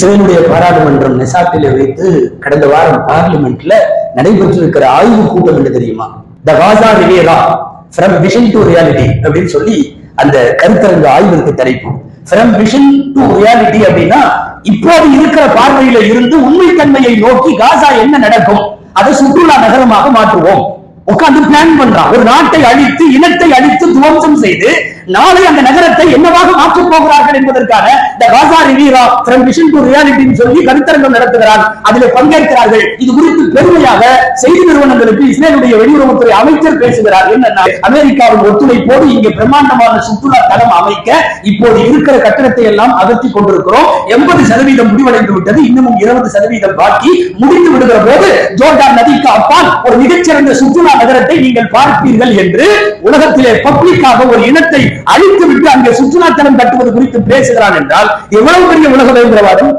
இஸ்ரேலுடைய பாராளுமன்றம் நெசாட்டில வைத்து கடந்த வாரம் பார்லிமெண்ட்ல நடைபெற்றிருக்கிற ஆய்வு கூட்டம் என்று தெரியுமா? The Gaza Riviera from vision to reality அப்படின்னு சொல்லி அந்த கருத்தரங்க ஆய்விற்கு தலைப்பு. ஃப்ரம் விஷன் டு ரியாலிட்டி அப்படின்னா இப்போது இருக்கிற பார்வையில இருந்து உண்மைத்தன்மையை நோக்கி காசா என்ன நடக்கும்? அதை சுற்றுலா நகரமாக மாற்றுவோம். உட்கார்ந்து பிளான் பண்றான். ஒரு நாட்டை அழித்து இனத்தை அழித்து துவம்சம் செய்து நாளை அந்த நகரத்தை என்னவாக மாற்ற என்பதற்காக the Gaza Riviera from vision to ரியாலிட்டின்னு சொல்லி கருத்தரங்கம் நடத்துகிறார். அதில் பங்கேற்கிறார்கள். இது குறித்து பெருமையாக செய்தி நிறுவனங்களுக்கு இஸ்ரேலுடைய வெளியுறவுத்துறை அமைச்சர் பேசுகிறார். என்னன்னா அமெரிக்காவின் ஒத்துழைப்போடு இங்கே பிரம்மாண்டமான சுற்றுலா தளம் அமைக்க இப்போது இருக்கிற கட்டணத்தை எல்லாம் அகற்றி கொண்டிருக்கிறோம். எண்பது சதவீதம் முடிவடைந்து விட்டது. இன்னமும் இருபது சதவீதம் பாக்கி. முடித்து விடுகிற போது ஜோர்டான் நதிக்கு அப்பால் ஒரு மிகச்சிறந்த சுற்றுலா நகரத்தை நீங்கள் பார்ப்பீர்கள் என்று உலகத்திலே பப்ளிக்காக ஒரு இனத்தை அழித்து விட்டு அங்கே சுற்றுலா தளம் கட்டுவது குறித்து பேசுகிறான் என்றால் எவ்வளவு பெரிய உலக பயங்கரவாதம்?